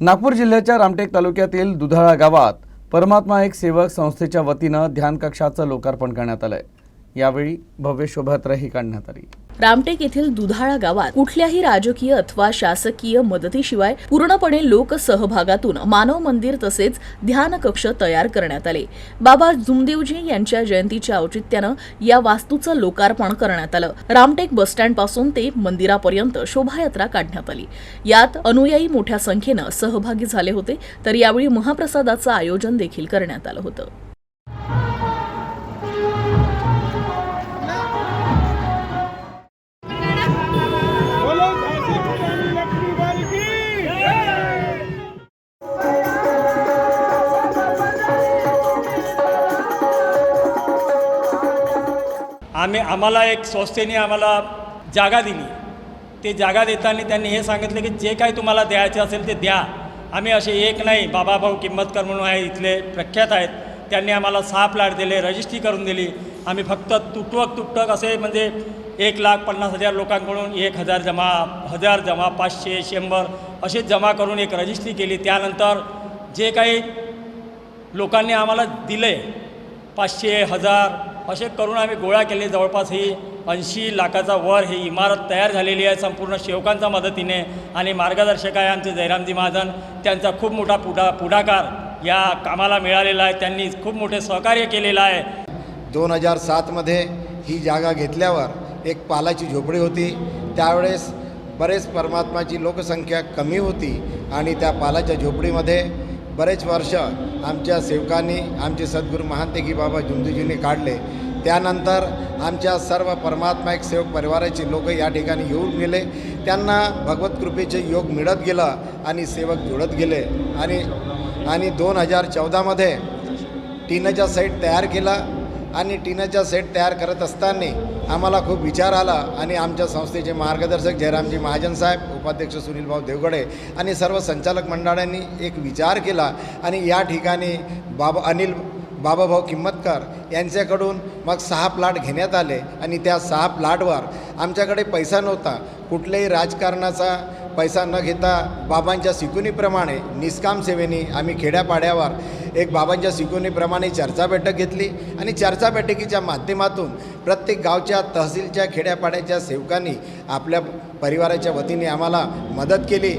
नागपूर जिल्ह्याच्या रामटेक तालुक्यातील दुधाळा गावात परमात्मा एक सेवक संस्थेच्या वतीनं ध्यानकक्षाचं लोकार्पण करण्यात आलं आहे यावेळी भव्य शोभायात्राही काढण्यात आली. रामटेक येथील दुधाळा गावात कुठल्याही राजकीय अथवा शासकीय मदतीशिवाय पूर्णपणे लोकसहभागातून मानव मंदिर तसेच ध्यान कक्ष तयार करण्यात आले. बाबा जुमदेवजी यांच्या जयंतीच्या औचित्यानं या वास्तूचं लोकार्पण करण्यात आलं. रामटेक बसस्टँडपासून ते मंदिरापर्यंत शोभायात्रा काढण्यात आली. यात अनुयायी मोठ्या संख्येनं सहभागी झाले होते तर यावेळी महाप्रसादाचं आयोजन देखील करण्यात आलं होतं. आम्ही आम्हाला एक संस्थेने आम्हाला जागा दिली. ते जागा देताना त्यांनी हे सांगितलं की जे काही तुम्हाला द्यायचे असेल ते द्या. आम्ही असे एक नाही बाबाभाऊ किंमतकर म्हणून आहे इथले प्रख्यात आहेत. त्यांनी आम्हाला सहा प्लॅट दिले रजिस्ट्री करून दिली. आम्ही फक्त तुटवक तुटक असे म्हणजे एक लाख पन्नास हजार लोकांकडून एक हजार जमा हजार जमा पाचशे शंभर असे जमा करून एक रजिस्ट्री केली. त्यानंतर जे काही लोकांनी आम्हाला दिले पाचशे हजार असे करून आम्ही गोळा केले. जवळपास ही ऐंशी लाखाचा वर ही इमारत तयार झालेली आहे. संपूर्ण सेवकांच्या मदतीने आणि मार्गदर्शक आहे आमचे जयरामजी महाजन. त्यांचा खूप मोठा पुढा पुढाकार या कामाला मिळालेला आहे. त्यांनी खूप मोठे सहकार्य केलेलं आहे. दोन हजार सातमध्ये ही जागा घेतल्यावर एक पालाची झोपडी होती. त्यावेळेस बरेच परमात्माची लोकसंख्या कमी होती आणि त्या पालाच्या झोपडीमध्ये बरेच वर्ष आमच्या सेवकांनी आमचे सद्गुरू महांतेकी बाबा जुमदूजींनी काढले. त्यानंतर आमच्या सर्व परमात्मा एक सेवक परिवाराचे लोक या ठिकाणी येऊन गेले. त्यांना भगवत कृपेचे योग मिळत गेलं आणि सेवक जुळत गेले. आणि आणि दोन हजार चौदामध्ये टिनचा सेट तयार केला. आणि टीनाचा सेट तयार करत असताना आम्हाला खूप विचार आला आणि आमच्या संस्थेचे मार्गदर्शक जयरामजी महाजन साहेब उपाध्यक्ष सुनीलभाऊ देवगडे आणि सर्व संचालक मंडळांनी एक विचार केला आणि या ठिकाणी बाबा अनिल बाबाभाऊ किंमतकर यांच्याकडून मग सहा प्लॉट घेण्यात आले आणि त्या सहा प्लॉटवर आमच्याकडे पैसा नव्हता. कुठल्याही राजकारणाचा पैसा न घेता बाबांच्या शिकवणीप्रमाणे निष्काम सेवेने आम्ही खेड्यापाड्यावर एक बाबांच्या शिकवणीप्रमाणे चर्चा बैठक घेतली आणि चर्चा बैठकीच्या माध्यमातून प्रत्येक गावच्या तहसीलच्या खेड्यापाड्याच्या सेवकांनी आपल्या परिवाराच्या वतीने आम्हाला मदत केली.